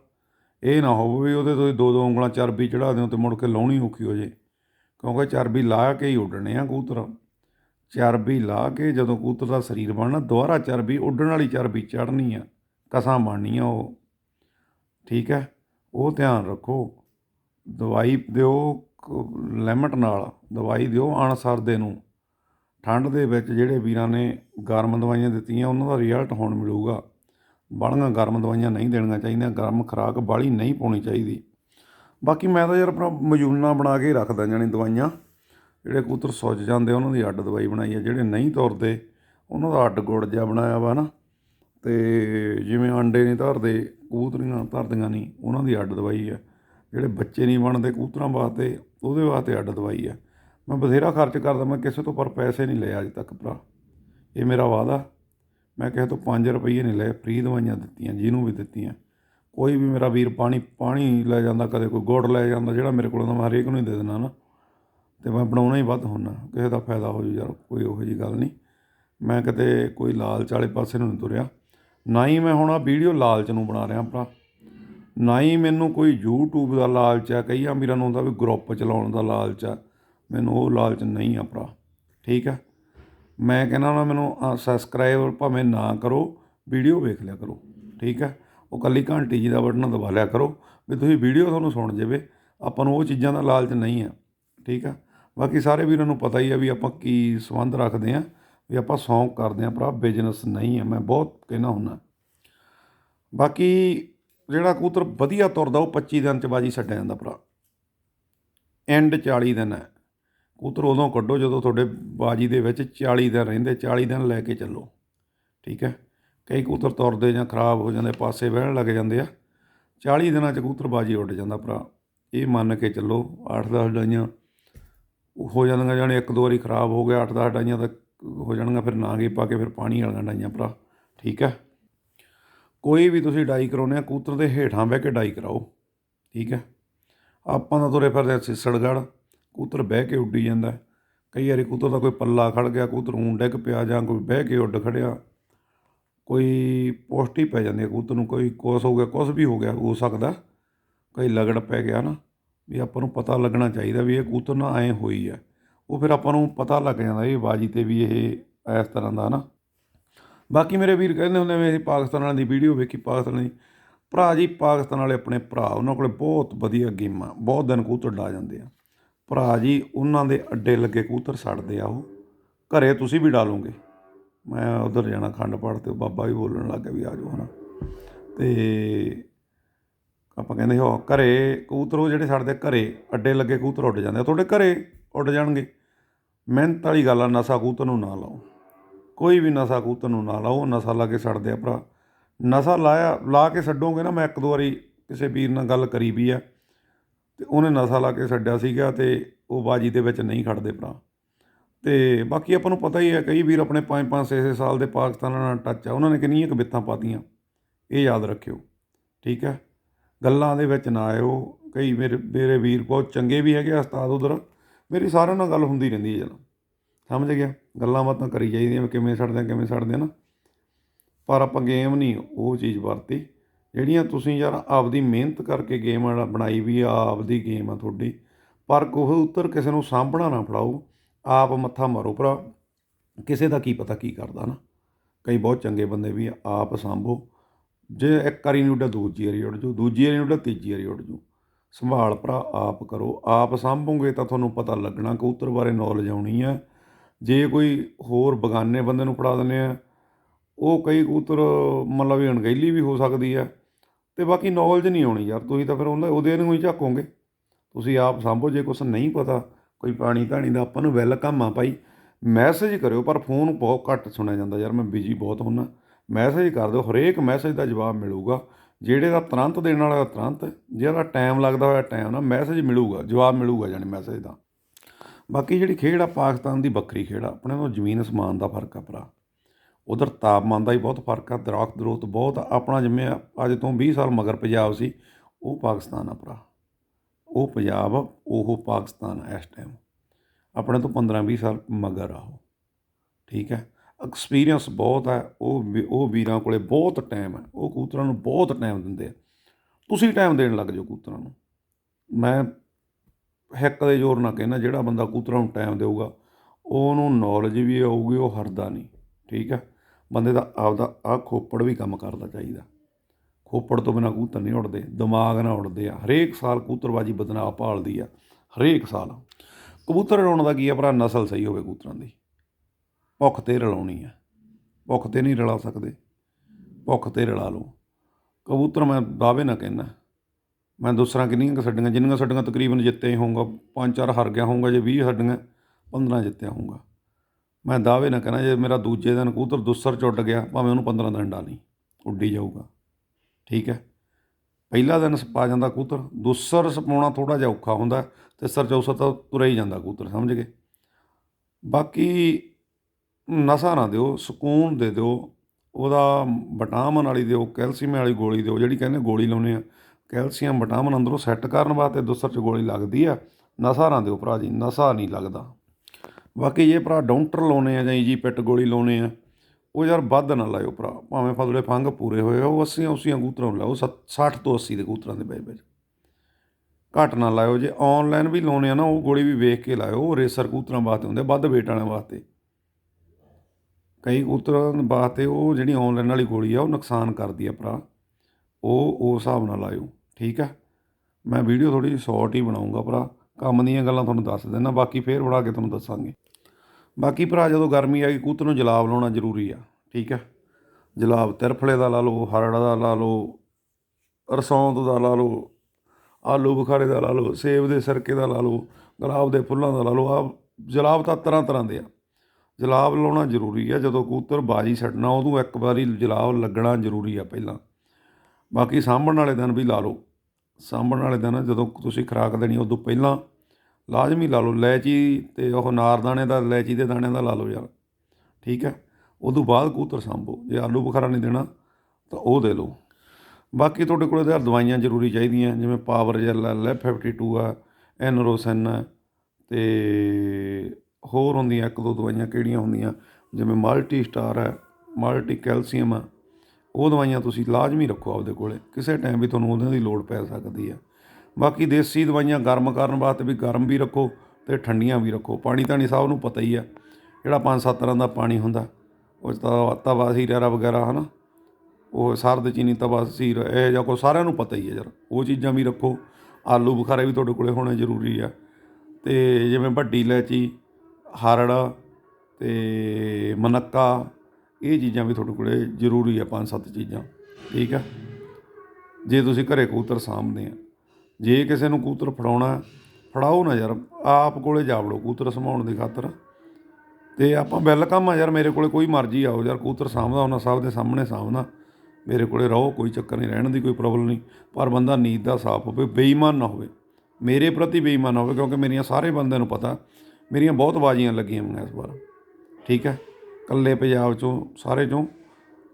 ਇਹ ਨਾ ਹੋਵੇ ਵੀ ਉਹਦੇ ਤੁਸੀਂ ਦੋ ਦੋ ਉਂਗਲਾਂ ਚਰਬੀ ਚੜਾ ਦਿਓ ਤੇ ਮੁੜ ਕੇ ਲਾਉਣੀ ਔਖੀ ਹੋ ਜੇ। ਕਿਉਂਕਿ ਚਰਬੀ ਲਾ ਕੇ ਹੀ ਉੱਡਣੇ ਆ ਕਬੂਤਰ। ਚਰਬੀ ਲਾ ਕੇ ਜਦੋਂ ਕਬੂਤਰ ਦਾ ਸਰੀਰ ਬਣਨਾ, ਦੁਬਾਰਾ ਚਰਬੀ ਉੱਡਣ ਵਾਲੀ ਚਰਬੀ ਚੜ੍ਹਨੀ ਆ। ਕਸਾਂ ਬਣਨੀਆਂ ਉਹ। ਠੀਕ ਹੈ? ਉਹ ਧਿਆਨ ਰੱਖੋ। ਦਵਾਈ ਦਿਓ। ਲਿਮਟ ਨਾਲ ਦਵਾਈ ਦਿਓ ਅਣਸਰਦੇ ਨੂੰ। ਠੰਡ ਦੇ ਵਿੱਚ ਜਿਹੜੇ ਵੀਰਾਂ ਨੇ ਗਰਮ ਦਵਾਈਆਂ ਦਿੱਤੀਆਂ, ਉਹਨਾਂ ਦਾ ਰਿਜ਼ਲਟ ਹੁਣ ਮਿਲੂਗਾ। ਬਾਹਲੀਆਂ ਗਰਮ ਦਵਾਈਆਂ ਨਹੀਂ ਦੇਣੀਆਂ ਚਾਹੀਦੀਆਂ, ਗਰਮ ਖੁਰਾਕ ਬਾਹਲੀ ਨਹੀਂ ਪਾਉਣੀ ਚਾਹੀਦੀ। ਬਾਕੀ ਮੈਂ ਤਾਂ ਯਾਰ ਆਪਣਾ ਮਜੂਨਾ ਬਣਾ ਕੇ ਹੀ ਰੱਖਦਾ ਜਾਣੀ ਦਵਾਈਆਂ। ਜਿਹੜੇ ਕੂਤਰ ਸੁੱਜ ਜਾਂਦੇ, ਉਹਨਾਂ ਦੀ ਅੱਡ ਦਵਾਈ ਬਣਾਈ ਹੈ ਜਿਹੜੇ ਨਹੀਂ ਤੁਰਦੇ, ਉਹਨਾਂ ਦਾ ਅੱਡ ਗੁੜ ਜਿਹਾ ਬਣਾਇਆ ਵਾ ਨਾ। ਤੇ ਜਿਵੇਂ ਅੰਡੇ ਨਹੀਂ ਧਰਦੇ ਕੂਤਰੀਆਂ ਧਰਦੀਆਂ ਨਹੀਂ, ਉਹਨਾਂ ਦੀ ਅੱਡ ਦਵਾਈ ਹੈ ਜਿਹੜੇ ਬੱਚੇ ਨਹੀਂ ਬਣਦੇ ਕਬੂਤਰਾਂ ਵਾਸਤੇ, ਉਹਦੇ ਵਾਸਤੇ ਅੱਡ ਦਵਾਈ ਹੈ ਮੈਂ ਬਥੇਰਾ ਖਰਚ ਕਰਦਾ, ਮੈਂ ਕਿਸੇ ਤੋਂ ਪਰ ਪੈਸੇ ਨਹੀਂ ਲਏ ਅੱਜ ਤੱਕ ਭਰਾ। ਇਹ ਮੇਰਾ ਵਾਅਦਾ। ਮੈਂ ਕਿਸੇ ਤੋਂ 5 ਰੁਪਏ ਨਹੀਂ ਲਏ, ਫ੍ਰੀ ਦਵਾਈਆਂ ਦਿੱਤੀਆਂ, ਜਿਹਨੂੰ ਵੀ ਦਿੱਤੀਆਂ। ਕੋਈ ਵੀ ਮੇਰਾ ਵੀਰ ਪਾਣੀ ਪਾਣੀ ਲੈ ਜਾਂਦਾ, ਕਦੇ ਕੋਈ ਗੁੜ ਲੈ ਜਾਂਦਾ, ਜਿਹੜਾ ਮੇਰੇ ਕੋਲ ਆਉਂਦਾ ਮੈਂ ਹਰੇਕ ਨੂੰ ਹੀ ਦੇ ਦਿੰਦਾ ਨਾ। ਤੇ ਮੈਂ ਬਣਾਉਣਾ ਹੀ ਵੱਧ ਹੁੰਦਾ, ਕਿਸੇ ਦਾ ਫਾਇਦਾ ਹੋ ਜੂ ਯਾਰ ਕੋਈ ਉਹੋ ਜੀ ਗੱਲ ਨਹੀਂ। ਮੈਂ ਕਿਤੇ ਕੋਈ ਲਾਲਚ ਵਾਲੇ ਪਾਸੇ ਨੂੰ ਨਹੀਂ ਤੁਰਿਆ। ਨਾ ਹੀ ਮੈਂ ਹੁਣ ਆ ਵੀਡੀਓ ਲਾਲਚ ਨੂੰ ਬਣਾ ਰਿਹਾ, ਭਰਾ। ਨਾ ਹੀ ਮੈਨੂੰ ਕੋਈ YouTube ਦਾ ਲਾਲਚ ਆ, ਕਈ ਆ ਵੀਰਾਂ ਨੂੰ ਹੁੰਦਾ ਵੀ ਗਰੁੱਪ ਚਲਾਉਣ ਦਾ ਲਾਲਚ ਆ। ਮੈਨੂੰ ਉਹ ਲਾਲਚ ਨਹੀਂ ਆ ਭਰਾ, ਠੀਕ ਆ? ਮੈਂ ਕਹਿੰਦਾ ਨਾ ਮੈਨੂੰ ਸਬਸਕ੍ਰਾਈਬ ਭਾਵੇਂ ਨਾ ਕਰੋ ਵੀਡੀਓ ਵੇਖ ਲਿਆ ਕਰੋ, ਠੀਕ ਹੈ ਉਹ ਕੱਲੀ ਘੰਟੀ ਜੀ ਦਾ ਬਟਨ ਦਬਾ ਲਿਆ ਕਰੋ ਵੀ ਤੁਸੀਂ ਵੀਡੀਓ ਤੁਹਾਨੂੰ ਸੁਣ ਜਾਵੇ, ਆਪਾਂ ਨੂੰ ਉਹ ਚੀਜ਼ਾਂ ਦਾ ਲਾਲਚ ਨਹੀਂ ਆ, ਠੀਕ ਆ? ਬਾਕੀ ਸਾਰੇ ਵੀਰਾਂ ਨੂੰ ਪਤਾ ਹੀ ਆ ਵੀ ਆਪਾਂ ਕੀ ਸੰਬੰਧ ਰੱਖਦੇ ਆ, ਵੀ ਆਪਾਂ ਸ਼ੌਂਕ ਕਰਦੇ ਆ, ਭਰਾ ਬਿਜ਼ਨਸ ਨਹੀਂ ਆ, ਮੈਂ ਬਹੁਤ ਕਹਿਣਾ ਹੁੰਦਾ। ਬਾਕੀ ਜਿਹੜਾ ਕਬੂਤਰ ਵਧੀਆ ਤੁਰਦਾ, ਉਹ 25 ਦਿਨ ਚ ਬਾਜੀ ਛੱਡਿਆ ਜਾਂਦਾ ਭਰਾ। ਐਂਡ 40 ਦਿਨ ਹੈ। ਕਬੂਤਰ ਉਦੋਂ ਕੱਢੋ ਜਦੋਂ ਤੁਹਾਡੇ ਬਾਜੀ ਦੇ ਵਿੱਚ 40 ਦਿਨ ਰਹਿੰਦੇ 40 ਦਿਨ ਲੈ ਕੇ ਚੱਲੋ। ਠੀਕ ਹੈ? ਕਈ ਕਬੂਤਰ ਤੁਰਦੇ ਜਾਂ ਖਰਾਬ ਹੋ ਜਾਂਦੇ, ਪਾਸੇ ਵਹਿਣ ਲੱਗ ਜਾਂਦੇ ਆ। 40 ਦਿਨਾਂ ਚ ਕਬੂਤਰ ਬਾਜੀ ਉੱਡ ਜਾਂਦਾ ਭਰਾ। ਇਹ ਮੰਨ ਕੇ ਚੱਲੋ 8-10 ਡਾਈਆਂ ਹੋ ਜਾਂਦੀਆਂ, ਜਾਣੇ ਇੱਕ ਦੋ ਵਾਰੀ ਖਰਾਬ ਹੋ ਗਿਆ 8-10 ਡਾਈਆਂ ਤਾਂ ਹੋ ਜਾਣਗੀਆਂ, ਫਿਰ ਨਾ ਗੇ ਪਾ ਕੇ ਫਿਰ ਪਾਣੀ ਵਾਲੀਆਂ ਡਾਈਆਂ ਭਰਾ। ਠੀਕ ਹੈ? ਕੋਈ ਵੀ ਤੁਸੀਂ ਡਾਈ ਕਰਾਉਨੇ ਆ ਕੂਤਰ ਦੇ ਹੇਠਾਂ ਬਹਿ ਕੇ ਡਾਈ ਕਰਾਓ, ਠੀਕ ਹੈ? ਆਪਾਂ ਦਾ ਤੁਰੇ ਫਿਰਦੇ ਸਿਸੜਗੜ ਕੂਤਰ ਬਹਿ ਕੇ ਉੱਡੀ ਜਾਂਦਾ ਕਈ ਵਾਰੀ ਕਬੂਤਰ ਦਾ ਕੋਈ ਪੱਲਾ ਖੜ ਗਿਆ, ਕਬੂਤਰ ਊਂ ਡਿੱਗ ਪਿਆ ਜਾਂ ਕੋਈ ਬਹਿ ਕੇ ਉੱਡ ਖੜਿਆ ਕੋਈ ਪੋਸਟ ਹੀ ਪੈ ਜਾਂਦੀ ਹੈ ਕੂਤਰ ਨੂੰ, ਕੋਈ ਕੁਛ ਹੋ ਗਿਆ, ਕੁਛ ਵੀ ਹੋ ਗਿਆ, ਹੋ ਸਕਦਾ ਕਈ ਲਗੜ ਪੈ ਗਿਆ ਨਾ, ਵੀ ਆਪਾਂ ਨੂੰ ਪਤਾ ਲੱਗਣਾ ਚਾਹੀਦਾ ਵੀ ਇਹ ਕੂਤਰ ਨਾ ਐਂ ਹੋਈ ਆ ਉਹ ਫਿਰ ਆਪਾਂ ਨੂੰ ਪਤਾ ਲੱਗ ਜਾਂਦਾ ਇਹ ਬਾਜੀ ਤੇ ਵੀ ਇਹ ਇਸ ਤਰ੍ਹਾਂ ਦਾ ਨਾ। ਬਾਕੀ ਮੇਰੇ ਵੀਰ ਕਹਿੰਦੇ ਹੁੰਦੇ ਵੀ ਅਸੀਂ ਪਾਕਿਸਤਾਨ ਵਾਲਿਆਂ ਦੀ ਵੀਡੀਓ ਵੇਖੀ, ਪਾਕਿਸਤਾਨ ਦੀ। ਭਰਾ ਜੀ, ਪਾਕਿਸਤਾਨ ਵਾਲੇ ਆਪਣੇ ਭਰਾ, ਉਹਨਾਂ ਕੋਲੇ ਬਹੁਤ ਵਧੀਆ ਗੇਮਾਂ, ਬਹੁਤ ਦਿਨ ਕੂਤਰ ਡਾ ਜਾਂਦੇ ਆ। ਭਰਾ ਜੀ, ਉਹਨਾਂ ਦੇ ਅੱਡੇ ਲੱਗੇ ਕੂਤਰ ਛੱਡਦੇ ਆ ਉਹ। ਘਰੇ ਤੁਸੀਂ ਵੀ ਡਾਲੋਗੇ ਮੈਂ ਉਧਰ ਜਾਣਾ ਖੰਡ ਪਾੜ ਤੇ ਬਾਬਾ ਵੀ ਬੋਲਣ ਲੱਗ ਗਿਆ ਵੀ ਆ ਜਾਓ ਹਨਾ ਤੇ ਆਪਾਂ ਕਹਿੰਦੇ, ਹੋ, ਘਰੇ ਕਬੂਤਰ ਉਹ ਜਿਹੜੇ ਛੱਡਦੇ ਘਰੇ ਅੱਡੇ ਲੱਗੇ ਕਬੂਤਰ ਉੱਡ ਜਾਂਦੇ ਆ। ਤੁਹਾਡੇ ਘਰੇ ਉੱਡ ਜਾਣਗੇ। ਮਿਹਨਤ ਵਾਲੀ ਗੱਲ ਆ, ਨਸ਼ਾ ਕਬੂਤਰ ਨੂੰ ਨਾ ਲਾਓ। ਕੋਈ ਵੀ ਨਸ਼ਾ ਕਬੂਤਰ ਨੂੰ ਨਾ ਲਾਓ, ਨਸ਼ਾ ਲਾ ਕੇ ਛੱਡਦੇ ਆ ਭਰਾ। ਨਸ਼ਾ ਲਾਇਆ, ਲਾ ਕੇ ਛੱਡੋਗੇ ਨਾ, ਮੈਂ ਇੱਕ ਦੋ ਵਾਰੀ ਕਿਸੇ ਵੀਰ ਨਾਲ ਗੱਲ ਕਰੀ ਵੀ ਆ, ਤੇ ਉਹਨੇ ਨਸ਼ਾ ਲਾ ਕੇ ਛੱਡਿਆ ਸੀਗਾ ਤੇ ਉਹ ਬਾਜੀ ਦੇ ਵਿੱਚ ਨਹੀਂ ਖੜਦੇ ਭਰਾ। ਤੇ ਬਾਕੀ ਆਪਾਂ ਨੂੰ ਪਤਾ ਹੀ ਹੈ, ਕਈ ਵੀਰ ਆਪਣੇ 5 5 6 6 ਸਾਲ ਦੇ ਪਾਕਿਸਤਾਨ ਨਾਲ ਟੱਚ ਆ, ਉਹਨਾਂ ਨੇ ਕਿੰਨੀਆਂ ਕੁ ਬਿੱਥਾਂ ਪਾਤੀਆਂ, ਇਹ ਯਾਦ ਰੱਖਿਓ, ਠੀਕ ਹੈ? ਗੱਲਾਂ ਦੇ ਵਿੱਚ ਨਾ ਆਇਓ, ਕਈ ਮੇਰੇ ਮੇਰੇ ਵੀਰ ਬਹੁਤ ਚੰਗੇ ਵੀ ਹੈਗੇ ਆ ਉਸਤਾਦ ਉਧਰ, ਮੇਰੀ ਸਾਰਿਆਂ ਨਾਲ ਗੱਲ ਹੁੰਦੀ ਰਹਿੰਦੀ ਹੈ ਜਨਾ ਸਮਝ ਗਿਆ? ਗੱਲਾਂ ਬਾਤਾਂ ਕਰੀ ਜਾਈਦੀਆਂ ਵੀ ਕਿਵੇਂ ਛੱਡਦੇ ਆ, ਕਿਵੇਂ ਛੱਡਦੇ ਆ ਨਾ। ਪਰ ਆਪਾਂ ਗੇਮ ਨਹੀਂ ਉਹ ਚੀਜ਼ ਵਰਤੀ, ਜਿਹੜੀਆਂ ਤੁਸੀਂ ਯਾਰ ਆਪਦੀ ਮਿਹਨਤ ਕਰਕੇ ਗੇਮ ਬਣਾਈ ਵੀ ਆ, ਆਪਦੀ ਗੇਮ ਆ ਤੁਹਾਡੀ। ਪਰ ਕੋਹ ਉੱਤਰ ਕਿਸੇ ਨੂੰ ਸਾਂਭਣਾ ਨਾ ਫੜਾਓ। ਆਪ ਮੱਥਾ ਮਾਰੋ ਭਰਾ। ਕਿਸੇ ਦਾ ਕੀ ਪਤਾ ਕੀ ਕਰਦਾ ਨਾ। ਕਈ ਬਹੁਤ ਚੰਗੇ ਬੰਦੇ ਵੀ ਆਪ ਸਾਂਭੋ। ਜੇ ਇੱਕ ਵਾਰੀ ਨਹੀਂ ਉੱਡਿਆ, ਦੂਜੀ ਵਾਰੀ ਉੱਡ ਜੂ। ਦੂਜੀ ਵਾਰੀ ਨਹੀਂ ਉੱਡਿਆ, ਤੀਜੀ ਵਾਰੀ ਉੱਡ ਜੂ। ਸੰਭਾਲ ਭਰਾ, ਆਪ ਕਰੋ। ਆਪ ਸਾਂਭੋਗੇ ਤਾਂ ਤੁਹਾਨੂੰ ਪਤਾ ਲੱਗਣਾ ਕਬੂਤਰ ਬਾਰੇ ਨੌਲੇਜ ਆਉਣੀ ਹੈ ਜੇ ਕੋਈ ਹੋਰ ਬਗਾਨੇ ਬੰਦੇ ਨੂੰ ਫੜਾ ਦਿੰਦੇ ਹਾਂ ਉਹ ਕਈ ਕਬੂਤਰ ਮਤਲਬ ਵੀ ਅਣਗਹਿਲੀ ਵੀ ਹੋ ਸਕਦੀ ਆ ਅਤੇ ਬਾਕੀ ਨੌਲੇਜ ਨਹੀਂ ਆਉਣੀ ਯਾਰ, ਤੁਸੀਂ ਤਾਂ ਫਿਰ ਉਹਨਾਂ ਉਹਦੇ ਨੂੰ ਹੀ ਝਾਕੋਗੇ। ਤੁਸੀਂ ਆਪ ਸਾਂਭੋ, ਜੇ ਕੁਛ ਨਹੀਂ ਪਤਾ, ਕੋਈ ਪਾਣੀ ਧਾਣੀ ਦਾ ਆਪਾਂ ਨੂੰ ਵੈਲਕਮ ਆ ਭਾਈ। ਮੈਸੇਜ ਕਰਿਓ, ਪਰ ਫੋਨ ਬਹੁਤ ਘੱਟ ਸੁਣਿਆ ਜਾਂਦਾ ਯਾਰ, ਮੈਂ ਬਿਜ਼ੀ ਬਹੁਤ ਹੁੰਨਾ। ਮੈਸੇਜ ਕਰ ਦਿਓ, ਹਰੇਕ ਮੈਸੇਜ ਦਾ ਜਵਾਬ ਮਿਲੂਗਾ। ਜਿਹੜੇ ਦਾ ਤੁਰੰਤ ਦੇਣ ਵਾਲਾ ਤੁਰੰਤ ਜਿਹੜਾ ਟਾਈਮ ਲੱਗਦਾ ਹੋਇਆ ਟਾਈਮ ਨਾ ਮੈਸੇਜ ਮਿਲੂਗਾ, ਜਵਾਬ ਮਿਲੂਗਾ ਜਾਨੀ ਮੈਸੇਜ ਦਾ। ਬਾਕੀ ਜਿਹੜੀ ਖੇਡ ਆ, ਪਾਕਿਸਤਾਨ ਦੀ ਵੱਖਰੀ ਖੇਡ ਆ, ਆਪਣੇ ਤੋਂ ਜ਼ਮੀਨ ਅਸਮਾਨ ਦਾ ਫ਼ਰਕ ਆ ਭਰਾ। ਉਧਰ ਤਾਪਮਾਨ ਦਾ ਹੀ ਬਹੁਤ ਫ਼ਰਕ ਆ, ਦਰਖਤ ਦਰੁਖਤ ਬਹੁਤ ਆਪਣਾ ਜਿਵੇਂ ਅੱਜ ਤੋਂ 20 ਸਾਲ ਮਗਰ ਪੰਜਾਬ ਸੀ, ਉਹ ਪਾਕਿਸਤਾਨ ਆ ਭਰਾ। ਉਹ ਪੰਜਾਬ, ਉਹ ਪਾਕਿਸਤਾਨ ਆ ਇਸ ਟਾਈਮ ਆਪਣੇ ਤੋਂ 15 20 ਸਾਲ ਮਗਰ ਆ ਉਹ। ਠੀਕ ਹੈ? ਐਕਸਪੀਰੀਅੰਸ ਬਹੁਤ ਹੈ ਉਹ ਵੀ- ਉਹ ਵੀਰਾਂ ਕੋਲੇ ਬਹੁਤ ਟਾਈਮ ਹੈ ਉਹ ਕੂਤਰਾਂ ਨੂੰ ਬਹੁਤ ਟਾਈਮ ਦਿੰਦੇ ਆ। ਤੁਸੀਂ ਟਾਈਮ ਦੇਣ ਲੱਗ ਜਾਓ ਕੂਤਰਾਂ ਨੂੰ। ਮੈਂ ਹਿੱਕ ਦੇ ਜ਼ੋਰ ਨਾਲ ਕਹਿੰਦਾ ਜਿਹੜਾ ਬੰਦਾ ਕਬੂਤਰਾਂ ਨੂੰ ਟਾਈਮ ਦੇਊਗਾ, ਉਹਨੂੰ ਨੌਲੇਜ ਵੀ ਆਊਗੀ, ਉਹ ਹਰਦਾ ਨਹੀਂ, ਠੀਕ ਆ ਬੰਦੇ ਦਾ ਆਪਦਾ ਆ ਖੋਪੜ ਵੀ ਕੰਮ ਕਰਦਾ ਚਾਹੀਦਾ। ਖੋਪੜ ਤੋਂ ਬਿਨਾਂ ਕੂਤਰ ਨਹੀਂ ਉੱਡਦੇ, ਦਿਮਾਗ ਨਾਲ ਉੱਡਦੇ ਆ। ਹਰੇਕ ਸਾਲ ਕਬੂਤਰਬਾਜੀ ਬਦਨਾਮ ਭਾਲਦੀ ਆ, ਹਰੇਕ ਸਾਲ। ਕਬੂਤਰ ਰਲਾਉਣ ਦਾ ਕੀ ਆ ਭਰਾ? ਨਸਲ ਸਹੀ ਹੋਵੇ ਕਬੂਤਰਾਂ ਦੀ। ਭੁੱਖ ਤੇ ਰਲਾਉਣੀ ਆ। ਭੁੱਖ ਤੇ ਨਹੀਂ ਰਲਾ ਸਕਦੇ। ਭੁੱਖ ਤੇ ਰਲਾ ਲਓ। ਕਬੂਤਰ ਮੈਂ ਦਾਅਵੇ ਨਾ ਕਹਿੰਦਾ ਮੈਂ ਦੂਸਰਾ ਕਿੰਨੀਆਂ ਕੁ ਛੱਡੀਆਂ? ਜਿੰਨੀਆਂ ਛੱਡੀਆਂ ਤਕਰੀਬਨ ਜਿੱਤਿਆ ਹੀ ਹੋਊਂਗਾ। ਪੰਜ ਚਾਰ ਹਾਰ ਗਿਆ ਹੋਊਗਾ, ਜੇ 20 ਛੱਡੀਆਂ 15 ਜਿੱਤਿਆ ਹੋਊਂਗਾ। ਮੈਂ ਦਾਅਵੇ ਨਾ ਕਹਿਣਾ ਜੇ ਮੇਰਾ ਦੂਜੇ ਦਿਨ ਕਬੂਤਰ ਦੂਸਰ ਚ ਉੱਡ ਗਿਆ, ਭਾਵੇਂ ਉਹਨੂੰ 15 ਦਿਨ ਡਾਲੀ, ਉੱਡੀ ਜਾਊਗਾ। ਠੀਕ ਹੈ? ਪਹਿਲਾ ਦਿਨ ਸਪਾ ਜਾਂਦਾ ਕਬੂਤਰ, ਦੂਸਰ ਸਪਾਉਣਾ ਥੋੜਾ ਜਿਹਾ ਔਖਾ ਹੁੰਦਾ ਤੇ ਸਰ ਚੌਥਾ ਤਾਂ ਤੁਰਿਆ ਹੀ ਜਾਂਦਾ ਕਬੂਤਰ, ਸਮਝ ਗਏ? ਬਾਕੀ ਨਸ਼ਾ ਨਾ ਦਿਓ, ਸਕੂਨ ਦੇ ਦਿਓ, ਉਹਦਾ ਵਿਟਾਮਿਨ ਵਾਲੀ ਦਿਓ, ਕੈਲਸ਼ੀਅਮ ਵਾਲੀ ਗੋਲੀ ਦਿਓ, ਜਿਹੜੀ ਕਹਿੰਦੇ ਗੋਲੀ ਲਾਉਨੇ ਆ ਕੈਲਸ਼ੀਅਮ ਵਿਟਾਮਿਨ ਅੰਦਰੋਂ ਸੈੱਟ ਕਰਨ ਵਾਸਤੇ ਦੂਸਰ ਚ ਗੋਲੀ ਲੱਗਦੀ ਆ। ਨਸ਼ਾ ਨਾ ਦਿਓ ਭਰਾ ਜੀ ਨਸ਼ਾ ਨਹੀਂ ਲੱਗਦਾ। ਬਾਕੀ ਜੇ ਭਰਾ ਡਾਊਂਟਰ ਲਾਉਨੇ ਆ ਜਾਂ ਜੀ ਪਿੱਟ ਗੋਲੀ ਲਾਉਨੇ ਆ ਉਹ ਯਾਰ ਵੱਧ ਨਾ ਲਾਇਓ ਭਰਾ। ਭਾਵੇਂ ਫਸਲੇ ਫੰਗ ਪੂਰੇ ਹੋਏ ਆ, ਉਹ 80 80 ਕੂਤਰਾਂ ਨੂੰ ਲਾਓ 60 ਤੋਂ 80 ਦੇ ਕੂਤਰਾਂ ਦੇ ਵਿੱਚ ਵਿੱਚ ਘੱਟ ਨਾ ਲਾਇਓ ਜੇ ਆਨਲਾਈਨ ਵੀ ਲਾਉਨੇ ਆ ਨਾ ਉਹ ਗੋਲੀ ਵੀ ਵੇਖ ਕੇ ਲਾਇਓ ਉਹ ਰੇਸਰ ਕੂਤਰਾਂ ਵਾਸਤੇ ਹੁੰਦੇ ਵੱਧ ਵੇਟ ਵਾਲਿਆਂ ਵਾਸਤੇ। ਕਈ ਕੂਤਰਾਂ ਵਾਸਤੇ ਉਹ ਜਿਹੜੀ ਆਨਲਾਈਨ ਵਾਲੀ ਗੋਲੀ ਆ ਉਹ ਨੁਕਸਾਨ ਕਰਦੀ ਆ ਭਰਾ। ਉਹ ਉਸ ਹਿਸਾਬ ਨਾਲ ਲਾਇਓ। ਠੀਕ ਆ ਮੈਂ ਵੀਡੀਓ ਥੋੜੀ ਸ਼ਾਰਟ ਹੀ ਬਣਾਉਂਗਾ ਭਰਾ। ਕੰਮ ਦੀਆਂ ਗੱਲਾਂ ਤੁਹਾਨੂੰ ਦੱਸ ਦਿੰਦਾ, ਬਾਕੀ ਫੇਰ ਬਣਾ ਕੇ ਤੁਹਾਨੂੰ ਦੱਸਾਂਗੇ। ਬਾਕੀ ਭਰਾ, ਜਦੋਂ ਗਰਮੀ ਆ ਗਈ ਕਬੂਤਰ ਨੂੰ ਜਲਾਬ ਲਾਉਣਾ ਜ਼ਰੂਰੀ ਆ, ਠੀਕ ਆ ਜਲਾਬ ਤਿਰਫਲੇ ਦਾ ਲਾ ਲਓ, ਹਰੜ ਦਾ ਲਾ ਲਓ ਰਸੌਂਤ ਦਾ ਲਾ ਲਓ, ਆਲੂ ਬੁਖਾਰੇ ਦਾ ਲਾ ਲਓ, ਸੇਬ ਦੇ ਸਰਕੇ ਦਾ ਲਾ ਲਓ, ਗੁਲਾਬ ਦੇ ਫੁੱਲਾਂ ਦਾ ਲਾ ਲਓ ਆ ਜਲਾਬ ਤਾਂ ਤਰ੍ਹਾਂ ਤਰ੍ਹਾਂ ਦੇ ਆ। ਜਲਾਬ ਲਾਉਣਾ ਜ਼ਰੂਰੀ ਆ, ਜਦੋਂ ਕਬੂਤਰ ਬਾਜੀ ਛੱਡਣਾ, ਉਦੋਂ ਇੱਕ ਵਾਰੀ ਜਲਾਬ ਲੱਗਣਾ ਜ਼ਰੂਰੀ ਆ ਪਹਿਲਾਂ। ਬਾਕੀ ਸਾਂਭਣ ਵਾਲੇ ਦਿਨ ਵੀ ਲਾ ਲਓ। ਸਾਂਭਣ ਵਾਲੇ ਦਿਨ ਜਦੋਂ ਤੁਸੀਂ ਖੁਰਾਕ ਦੇਣੀ, ਉਦੋਂ ਪਹਿਲਾਂ ਲਾਜ਼ਮੀ ਲਾ ਲਓ। ਲੈਚੀ ਤੇ ਉਹ ਨਾਰਦਾਣੇ ਦਾ, ਲੈਚੀ ਦੇ ਦਾਣਿਆਂ ਦਾ ਲਾ ਲਓ ਯਾਰ। ਠੀਕ ਹੈ? ਉਦੋਂ ਬਾਅਦ ਕੂਤਰ ਸਾਂਭੋ। ਜੇ ਆਲੂ ਬੁਖਾਰਾ ਨਹੀਂ ਦੇਣਾ, ਤਾਂ ਉਹ ਦੇ ਲਓ। ਬਾਕੀ ਤੁਹਾਡੇ ਕੋਲ ਯਾਰ ਦਵਾਈਆਂ ਜ਼ਰੂਰੀ ਚਾਹੀਦੀਆਂ, ਜਿਵੇਂ ਪਾਵਰ ਜੈਲ ਹੈ ਲੈਫ 52 ਆ ਐਨਰੋਸਨ ਹੈ ਤੇ ਹੋਰ ਹੁੰਦੀਆਂ, ਇੱਕ ਦੋ ਦਵਾਈਆਂ ਕਿਹੜੀਆਂ ਹੁੰਦੀਆਂ, ਜਿਵੇਂ ਮਲਟੀ ਸਟਾਰ ਹੈ, ਮਲਟੀ ਕੈਲਸ਼ੀਅਮ ਆ ਉਹ ਦਵਾਈਆਂ ਤੁਸੀਂ ਲਾਜ਼ਮੀ ਰੱਖੋ ਆਪਦੇ ਕੋਲੇ। ਕਿਸੇ ਟਾਈਮ ਵੀ ਤੁਹਾਨੂੰ ਉਹਨਾਂ ਦੀ ਲੋੜ ਪੈ ਸਕਦੀ ਆ। ਬਾਕੀ ਦੇਸੀ ਦਵਾਈਆਂ ਗਰਮ ਕਰਨ ਵਾਸਤੇ ਵੀ ਗਰਮ ਵੀ ਰੱਖੋ ਤੇ ਠੰਡੀਆਂ ਵੀ ਰੱਖੋ। ਪਾਣੀ ਤਾਂ ਨਹੀਂ ਸਭ ਨੂੰ ਪਤਾ ਹੀ ਆ। ਜਿਹੜਾ ਪੰਜ ਸੱਤ ਤਰ੍ਹਾਂ ਦਾ ਪਾਣੀ ਹੁੰਦਾ, ਉਹ 'ਚ ਤਾਂ ਤਵਾ, ਸੀਰਾ ਵਗੈਰਾ, ਹਨਾ? ਉਹ ਸਰਦ ਚੀਨੀ, ਤਵਾ, ਸੀਰ, ਇਹ ਜਾਂ ਕੋ ਸਾਰਿਆਂ ਨੂੰ ਪਤਾ ਹੀ ਹੈ ਯਾਰ। ਉਹ ਚੀਜ਼ਾਂ ਵੀ ਰੱਖੋ। ਆਲੂ ਬੁਖਾਰੇ ਵੀ ਤੁਹਾਡੇ ਕੋਲੇ ਹੋਣੇ ਜ਼ਰੂਰੀ ਆ। ਤੇ ਜਿਵੇਂ ਵੱਡੀ ਇਲਾਇਚੀ, ਹਰੜ ਤੇ ਮਨੱਕਾ ਇਹ ਚੀਜ਼ਾਂ ਵੀ ਤੁਹਾਡੇ ਕੋਲੇ ਜ਼ਰੂਰੀ ਆ, ਪੰਜ ਸੱਤ ਚੀਜ਼ਾਂ, ਠੀਕ ਆ? ਜੇ ਤੁਸੀਂ ਘਰੇ ਕਬੂਤਰ ਸਾਂਭਦੇ ਆ, ਜੇ ਕਿਸੇ ਨੂੰ ਕਬੂਤਰ ਫੜਾਉਣਾ, ਫੜਾਓ ਨਾ ਯਾਰ, ਆਪ ਕੋਲੇ ਜਾ ਵੜੋ ਕਬੂਤਰ ਸੰਭਾਉਣ ਦੀ ਖਾਤਰ। ਤੇ ਆਪਾਂ ਵੈਲਕਮ ਆ ਯਾਰ, ਮੇਰੇ ਕੋਲੇ ਕੋਈ ਮਰਜ਼ੀ ਆਓ ਯਾਰ, ਕਬੂਤਰ ਸਾਂਭਦਾ ਉਹਨਾਂ ਸਭ ਦੇ ਸਾਹਮਣੇ ਸਾਂਭਦਾ। ਮੇਰੇ ਕੋਲੇ ਰਹੋ, ਕੋਈ ਚੱਕਰ ਨਹੀਂ, ਰਹਿਣ ਦੀ ਕੋਈ ਪ੍ਰੋਬਲਮ ਨਹੀਂ, ਪਰ ਬੰਦਾ ਨੀਂਦ ਦਾ ਸਾਫ਼ ਹੋਵੇ, ਬੇਈਮਾਨ ਨਾ ਹੋਵੇ। ਮੇਰੇ ਪ੍ਰਤੀ ਬੇਈਮਾਨ ਨਾ ਹੋਵੇ, ਕਿਉਂਕਿ ਮੇਰੀਆਂ ਸਾਰੇ ਬੰਦਿਆਂ ਨੂੰ ਪਤਾ, ਮੇਰੀਆਂ ਬਹੁਤ ਬਾਜ਼ੀਆਂ ਲੱਗੀਆਂ ਹੋਈਆਂ ਇਸ ਵਾਰ, ਠੀਕ ਹੈ ਇਕੱਲੇ ਪੰਜਾਬ ਚੋਂ, ਸਾਰੇ ਚੋਂ,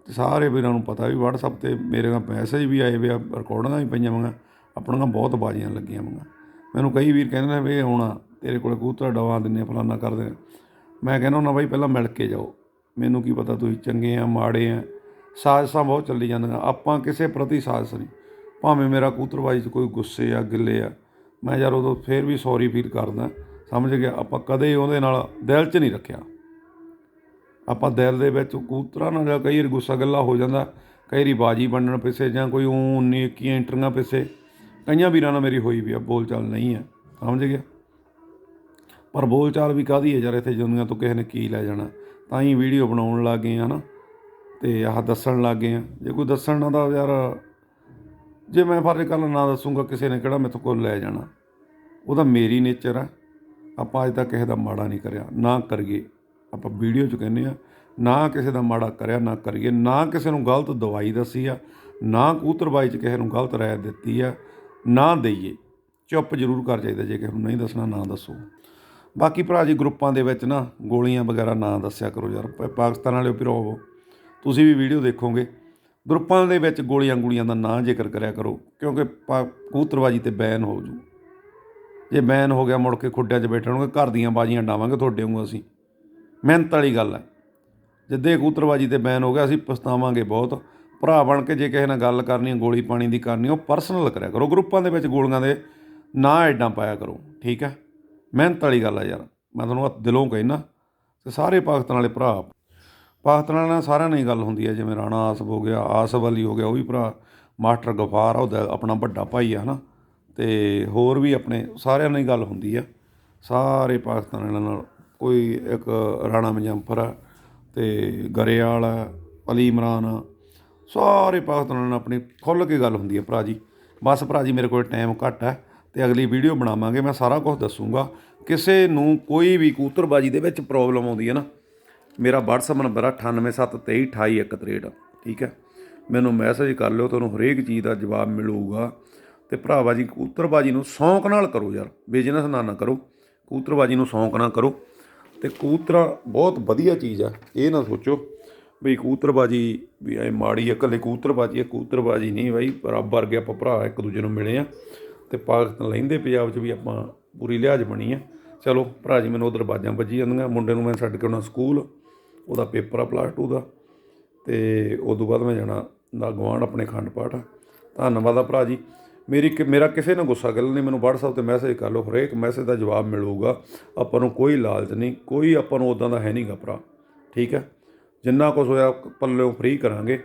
ਤੇ ਸਾਰੇ ਵੀਰਾਂ ਨੂੰ ਪਤਾ ਵੀ WhatsApp ਤੇ ਮੇਰੇ ਨਾਲ ਮੈਸੇਜ ਵੀ ਆਏ ਵੇ ਆ ਰਿਕਾਰਡਿੰਗਾਂ ਵੀ ਪਈਆਂ ਵਾਂਗਾ ਆਪਣੀਆਂ ਬਹੁਤ ਬਾਜ਼ੀਆਂ ਲੱਗੀਆਂ ਵਾਂਗਾ ਮੈਨੂੰ ਕਈ ਵੀਰ ਕਹਿੰਦੇ ਨੇ ਵੀ ਆਉਣਾ ਤੇਰੇ ਕੋਲ ਕਬੂਤਰ ਡਵਾ ਦਿੰਨੇ ਫਲਾਨਾ ਕਰਦੇ ਮੈਂ ਕਹਿੰਦਾ ਹੁੰਦਾ ਬਾਈ ਪਹਿਲਾਂ ਮਿਲ ਕੇ ਜਾਓ। ਮੈਨੂੰ ਕੀ ਪਤਾ ਤੁਸੀਂ ਚੰਗੇ ਆ, ਮਾੜੇ ਆ, ਸਾਜ਼ਸਾਂ ਬਹੁਤ ਚੱਲੀ ਜਾਂਦੀਆਂ। ਆਪਾਂ ਕਿਸੇ ਪ੍ਰਤੀ ਸਾਜ਼ਸ ਨਹੀਂ। ਭਾਵੇਂ ਮੇਰਾ ਕਬੂਤਰਬਾਜੀ 'ਚ ਕੋਈ ਗੁੱਸੇ ਆ, ਗਿੱਲੇ ਆ, ਮੈਂ ਯਾਰ ਉਦੋਂ ਫੇਰ ਵੀ ਸੌਰੀ ਫੀਲ ਕਰਦਾ। ਸਮਝ ਗਿਆ, ਆਪਾਂ ਕਦੇ ਉਹਦੇ ਨਾਲ ਦਿਲ 'ਚ ਨਹੀਂ ਰੱਖਿਆ। ਆਪਾਂ ਦਿਲ ਦੇ ਵਿੱਚ ਕੂਤਰਾ ਨਾ ਜਾਂ ਕਈ ਵਾਰ ਗੁੱਸਾ ਗੱਲਾ ਹੋ ਜਾਂਦਾ, ਕਈ ਵਾਰੀ ਬਾਜੀ ਵੰਡਣ ਪਿੱਛੇ ਜਾਂ ਕੋਈ ਉਹ ਨੇਕੀਆਂ ਇੰਟਰੀਆਂ ਪਿੱਛੇ, ਕਈਆਂ ਵੀਰਾਂ ਨਾਲ ਮੇਰੀ ਹੋਈ ਵੀ ਆ ਬੋਲ ਚਾਲ ਨਹੀਂ ਹੈ ਸਮਝ ਗਿਆ? ਪਰ ਬੋਲ ਚਾਲ ਵੀ ਕਾਦੀ ਹੈ ਯਾਰ ਇੱਥੇ ਦੁਨੀਆ ਤੋਂ ਕਿਸੇ ਨੇ ਕੀ ਲੈ ਜਾਣਾ? ਤਾਂ ਹੀ ਵੀਡੀਓ ਬਣਾਉਣ ਲੱਗ ਗਏ ਆ ਨਾ, ਤੇ ਆਹ ਦੱਸਣ ਲੱਗ ਗਏ ਆ। ਜੇ ਕੋਈ ਦੱਸਣ ਨਾ ਦਾ ਯਾਰ, ਜੇ ਮੈਂ ਫਰਜ਼ ਕਰ ਨਾ ਦੱਸੂਗਾ, ਕਿਸੇ ਨੇ ਕਿਹੜਾ ਮੇਰੇ ਕੋਲ ਲੈ ਜਾਣਾ? ਉਹਦਾ ਮੇਰੀ ਨੇਚਰ ਆ। ਆਪਾਂ ਅੱਜ ਤੱਕ ਕਿਸੇ ਦਾ ਮਾੜਾ ਨਹੀਂ ਕਰਿਆ, ਨਾ ਕਰੀਏ। ਆਪਾਂ ਵੀਡੀਓ 'ਚ ਕਹਿੰਦੇ ਆ, ਨਾ ਕਿਸੇ ਦਾ ਮਾੜਾ ਕਰਿਆ, ਨਾ ਕਰੀਏ, ਨਾ ਕਿਸੇ ਨੂੰ ਗਲਤ ਦਵਾਈ ਦੱਸੀ ਆ, ਨਾ ਕਬੂਤਰਬਾਈ 'ਚ ਕਿਸੇ ਨੂੰ ਗਲਤ ਰਾਇ ਦਿੱਤੀ ਆ, ਨਾ ਦਈਏ। ਚੁੱਪ ਜ਼ਰੂਰ ਕਰ ਚਾਹੀਦਾ ਜੇ ਕਿਸੇ ਨੂੰ ਨਹੀਂ ਦੱਸਣਾ, ਨਾ ਦੱਸੋ। ਬਾਕੀ ਭਰਾ ਜੀ ਗਰੁੱਪਾਂ ਦੇ ਵਿੱਚ ਨਾ ਗੋਲੀਆਂ ਵਗੈਰਾ ਨਾ ਦੱਸਿਆ ਕਰੋ ਯਾਰ, ਪ- ਪਾਕਿਸਤਾਨ ਵਾਲਿਓ ਭਰਾਵੋ ਤੁਸੀਂ ਵੀ ਵੀਡੀਓ ਦੇਖੋਗੇ। ਗਰੁੱਪਾਂ ਦੇ ਵਿੱਚ ਗੋਲੀਆਂ ਗੋਲੀਆਂ ਦਾ ਨਾਂ ਜ਼ਿਕਰ ਕਰਿਆ ਕਰੋ, ਕਿਉਂਕਿ ਪਾ- ਕਬੂਤਰਬਾਜੀ ਤੇ ਬੈਨ ਹੋ ਜੂ। ਜੇ ਬੈਨ ਹੋ ਗਿਆ, ਮੁੜ ਕੇ ਖੁੱਡਿਆਂ 'ਚ ਬੈਠਣਗੇ, ਘਰ ਦੀਆਂ ਬਾਜੀਆਂ ਡਾਵਾਂਗੇ, ਤੁਹਾਡੇ ਵਾਂਗੂ ਅਸੀਂ। ਮਿਹਨਤ ਵਾਲੀ ਗੱਲ ਹੈ। ਜਿੱਦੇ ਕਬੂਤਰਬਾਜੀ ਤੇ ਬੈਨ ਹੋ ਗਿਆ, ਅਸੀਂ ਪਛਤਾਵਾਂਗੇ ਬਹੁਤ। ਭਰਾ ਬਣ ਕੇ ਜੇ ਕਿਸੇ ਨਾਲ ਗੱਲ ਕਰਨੀ, ਗੋਲੀ ਪਾਣੀ ਦੀ ਕਰਨੀ, ਉਹ ਪਰਸਨਲ ਕਰਿਆ ਕਰੋ। ਗਰੁੱਪਾਂ ਦੇ ਵਿੱਚ ਗੋਲੀਆਂ ਦੇ ਨਾ ਐਡਾਂ ਪਾਇਆ ਕਰੋ, ਠੀਕ ਹੈ? ਮਿਹਨਤ ਵਾਲੀ ਗੱਲ ਹੈ ਯਾਰ। ਮੈਂ ਤੁਹਾਨੂੰ ਆਹ ਦਿਲੋਂ ਕਹਿਣਾ ਤੇ ਸਾਰੇ ਪਾਕਿਸਤਾਨ ਵਾਲੇ ਭਰਾ ਪਾਕਿਸਤਾਨ ਵਾਲਿਆਂ ਸਾਰਿਆਂ ਨਾਲ ਹੀ ਗੱਲ ਹੁੰਦੀ ਹੈ। ਜਿਵੇਂ ਰਾਣਾ ਆਸਫ ਹੋ ਗਿਆ, ਆਸਫ ਅਲੀ ਹੋ ਗਿਆ, ਉਹ ਵੀ ਭਰਾ, ਮਾਸਟਰ ਗਫਾਰ ਆ, ਉਹਦਾ ਆਪਣਾ ਵੱਡਾ ਭਾਈ ਆ, ਹਨਾ? ਤੇ ਹੋਰ ਵੀ ਆਪਣੇ ਸਾਰਿਆਂ ਨਾਲ ਹੀ ਗੱਲ ਹੁੰਦੀ ਆ ਸਾਰੇ ਪਾਕਿਸਤਾਨ ਵਾਲਿਆਂ ਨਾਲ ਕੋਈ ਇੱਕ ਰਾਣਾ ਮਜੰਫਰ ਆ ਤੇ ਗਰੇਵਾਲ ਆ ਅਲੀ ਇਮਰਾਨ ਆ ਸਾਰੇ ਪਾਕਿਸਤਾਨ ਨਾਲ ਆਪਣੀ ਖੁੱਲ੍ਹ ਕੇ ਗੱਲ ਹੁੰਦੀ ਹੈ ਭਰਾ ਜੀ। ਬਸ ਭਰਾ ਜੀ, ਮੇਰੇ ਕੋਲ ਟਾਈਮ ਘੱਟ ਹੈ ਤੇ ਅਗਲੀ ਵੀਡੀਓ ਬਣਾਵਾਂਗੇ, ਮੈਂ ਸਾਰਾ ਕੁਝ ਦੱਸੂਗਾ। ਕਿਸੇ ਨੂੰ ਕੋਈ ਵੀ ਕੂਤਰਬਾਜੀ ਦੇ ਵਿੱਚ ਪ੍ਰੋਬਲਮ ਆਉਂਦੀ ਹੈ ਨਾ, ਮੇਰਾ WhatsApp ਨੰਬਰ ਆ 9873288163 ਠੀਕ ਹੈ? ਮੈਨੂੰ ਮੈਸੇਜ ਕਰ ਲਿਓ, ਤੁਹਾਨੂੰ ਹਰੇਕ ਚੀਜ਼ ਦਾ ਜਵਾਬ ਮਿਲੂਗਾ। ਤੇ ਭਰਾਵਾ ਜੀ, ਕੂਤਰਬਾਜ਼ੀ ਨੂੰ ਸ਼ੌਂਕ ਨਾਲ ਕਰੋ ਯਾਰ ਬਿਜ਼ਨਸ ਨਾਲ ਨਾ ਕਰੋ। ਕੂਤਰਬਾਜ਼ੀ ਨੂੰ ਸ਼ੌਂਕ ਨਾਲ ਕਰੋ। ਤੇ ਕਬੂਤਰਾਂ ਬਹੁਤ ਵਧੀਆ ਚੀਜ਼ ਆ, ਇਹ ਨਾ ਸੋਚੋ ਵੀ ਕਬੂਤਰਬਾਜੀ ਵੀ ਐ ਮਾੜੀ ਆ, ਇਕੱਲੇ ਕਬੂਤਰਬਾਜੀ ਆ, ਕਬੂਤਰਬਾਜੀ ਨਹੀਂ ਬਾਈ ਬਰਾਬਰ ਕੇ ਆਪਾਂ ਭਰਾ ਇੱਕ ਦੂਜੇ ਨੂੰ ਮਿਲੇ ਆ ਤੇ ਪਾਕਿਸਤਾਨ ਲੈਂਦੇ ਪੰਜਾਬ 'ਚ ਵੀ ਆਪਾਂ ਪੂਰੀ ਲਿਹਾਜ਼ ਬਣੀ ਆ। ਚਲੋ ਭਰਾ ਜੀ ਮੈਨੂੰ ਉਧਰ ਬਾਜਾਂ ਵੱਜੀ ਜਾਂਦੀਆਂ, ਮੁੰਡੇ ਨੂੰ ਮੈਂ ਛੱਡ ਕੇ ਆਉਣਾ ਸਕੂਲ, ਉਹਦਾ ਪੇਪਰ ਆ ਪਲੱਸ 2 ਦਾ ਤੇ ਤੋਂ ਬਾਅਦ ਮੈਂ ਜਾਣਾ ਦਾ ਗਵਾਂਢ ਆਪਣੇ ਖੰਡ ਪਾਠ ਧੰਨਵਾਦ ਆ ਭਰਾ ਜੀ। ਮੇਰੀ ਕਿ- ਮੇਰਾ ਕਿਸੇ ਨਾਲ ਗੁੱਸਾ ਗੱਲ ਨਹੀਂ, ਮੈਨੂੰ WhatsApp ਤੇ ਮੈਸੇਜ ਕਰ ਲਓ, ਹਰੇਕ ਮੈਸੇਜ ਦਾ ਜਵਾਬ ਮਿਲੂਗਾ। ਆਪਾਂ ਨੂੰ ਕੋਈ ਲਾਲਚ ਨਹੀਂ, ਕੋਈ ਆਪਾਂ ਨੂੰ ਉਦਾਂ ਦਾ ਹੈ ਨਹੀਂਗਾ ਭਰਾ ਠੀਕ ਹੈ? ਜਿੰਨਾ ਕੁਝ ਹੋਇਆ ਪੱਲਿਓਂ ਫ੍ਰੀ ਕਰਾਂਗੇ।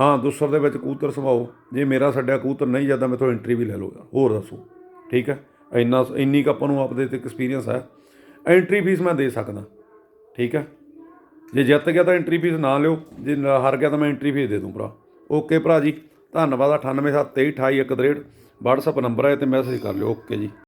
ਹਾਂ, ਦੂਸਰ ਦੇ ਵਿੱਚ ਕਬੂਤਰ ਸਵਾਓ ਜੇ ਮੇਰਾ ਛੱਡਿਆ ਕਬੂਤਰ ਨਹੀਂ ਜਾਂਦਾ ਮੈਥੋਂ ਐਂਟਰੀ ਵੀ ਲੈ ਲਓ ਹੋਰ ਦੱਸੋ। ਠੀਕ ਹੈ? ਇੰਨਾ ਇੰਨੀ ਕੁ ਆਪਾਂ ਨੂੰ ਆਪਦੇ ਤੇ ਐਕਸਪੀਰੀਅੰਸ ਹੈ। ਐਂਟਰੀ ਫੀਸ ਮੈਂ ਦੇ ਸਕਦਾ। ਠੀਕ ਹੈ? ਜੇ ਜਿੱਤ ਗਿਆ ਤਾਂ ਐਂਟਰੀ ਫੀਸ ਨਾ ਲਿਓ। ਜੇ ਨਾ ਹਾਰ ਗਿਆ ਤਾਂ ਮੈਂ ਐਂਟਰੀ ਫੀਸ ਦੇ ਦੂੰ ਭਰਾ। ਓਕੇ ਭਰਾ ਜੀ। ਧੰਨਵਾਦ 9873288163 WhatsApp ਨੰਬਰ ਹੈ ਤੇ ਮੈਸੇਜ ਕਰ ਲਿਓ। ਓਕੇ ਜੀ।